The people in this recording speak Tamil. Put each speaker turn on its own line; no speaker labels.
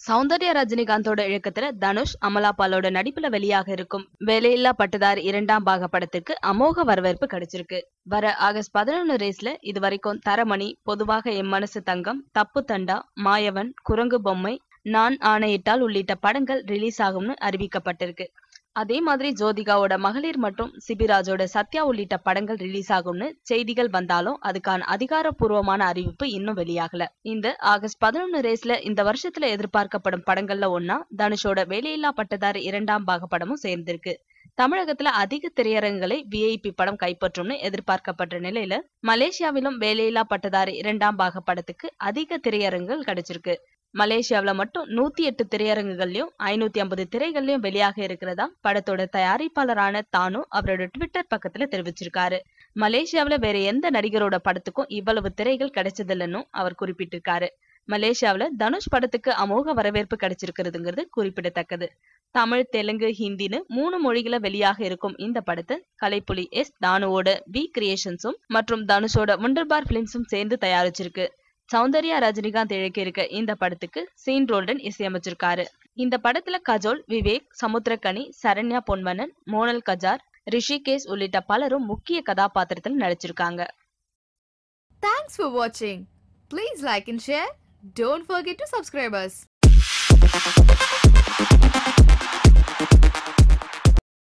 சௌந்தர்ய ரஜினிகாந்தோட இயக்கத்துல தனுஷ் அமலா பாலோட நடிப்புல வெளியாக இருக்கும் வேலையில்லா பட்டதார் இரண்டாம் பாக படத்துக்கு அமோக வரவேற்பு கிடைச்சிருக்கு. வர ஆகஸ்ட் பதினொன்னு ரேஸ்ல இது வரைக்கும் தரமணி பொதுவாக என் மனசு தங்கம் தப்பு தண்டா மாயவன் குரங்கு பொம்மை நான் ஆணையிட்டால் உள்ளிட்ட படங்கள் ரிலீஸ் ஆகும்னு அறிவிக்கப்பட்டிருக்கு. அதே மாதிரி ஜோதிகாவோட மகளிர் மற்றும் சிபிராஜோட சத்யா உள்ளிட்ட படங்கள் ரிலீஸ் ஆகும்னு செய்திகள் வந்தாலும் அதுக்கான அதிகாரப்பூர்வமான அறிவிப்பு இன்னும் வெளியாகல. இந்த ஆகஸ்ட் பதினொன்னு ரேஸ்ல இந்த வருஷத்துல எதிர்பார்க்கப்படும் படங்கள்ல ஒன்னா தனுஷோட வேலையில்லா பட்டதாரி இரண்டாம் பாக படமும் சேர்ந்திருக்கு. தமிழகத்துல அதிக திரையரங்குகளை விஐபி படம் கைப்பற்றும்னு எதிர்பார்க்கப்பட்ட நிலையில மலேசியாவிலும் வேலையில்லா பட்டதாரி இரண்டாம் பாக படத்துக்கு அதிக திரையரங்குகள் கிடைச்சிருக்கு. மலேசியாவுல மட்டும் நூத்தி எட்டு திரையரங்குகள்லயும் ஐநூத்தி ஐம்பது திரைகள்லயும் வெளியாக இருக்கிறதா படத்தோட தயாரிப்பாளரான தானு அவரோட ட்விட்டர் பக்கத்துல தெரிவிச்சிருக்காரு. மலேசியாவுல வேற எந்த நடிகரோட படத்துக்கும் இவ்வளவு திரைகள் கிடைச்சதில்லைன்னு அவர் குறிப்பிட்டிருக்காரு. மலேசியாவுல தனுஷ் படத்துக்கு அமோக வரவேற்பு கிடைச்சிருக்கிறதுங்கிறது குறிப்பிடத்தக்கது. தமிழ் தெலுங்கு ஹிந்தின்னு மூணு மொழிகள வெளியாக இருக்கும் இந்த படத்தை கலைப்புலி எஸ் தானுவோட வி கிரியேஷன்ஸும் மற்றும் தனுஷோட ஒண்டர்பார் பிலிம்ஸும் சேர்ந்து தயாரிச்சிருக்கு. சௌந்தர்யா ரஜினிகாந்த் இழக்கியிருக்க இந்த படத்துக்கு சீன் ரோல்டன் இசையமைச்சிருக்காரு. இந்த படத்துல கஜோல் விவேக் சமுத்திரக்கனி சரண்யா பொன்வனன் மோனல் கஜார் ரிஷிகேஷ் உள்ளிட்ட பலரும் முக்கிய கதாபாத்திரத்தில் நடிச்சிருக்காங்க.
தேங்க்ஸ் ஃபார் வாட்சிங் please like and share don't forget to subscribe.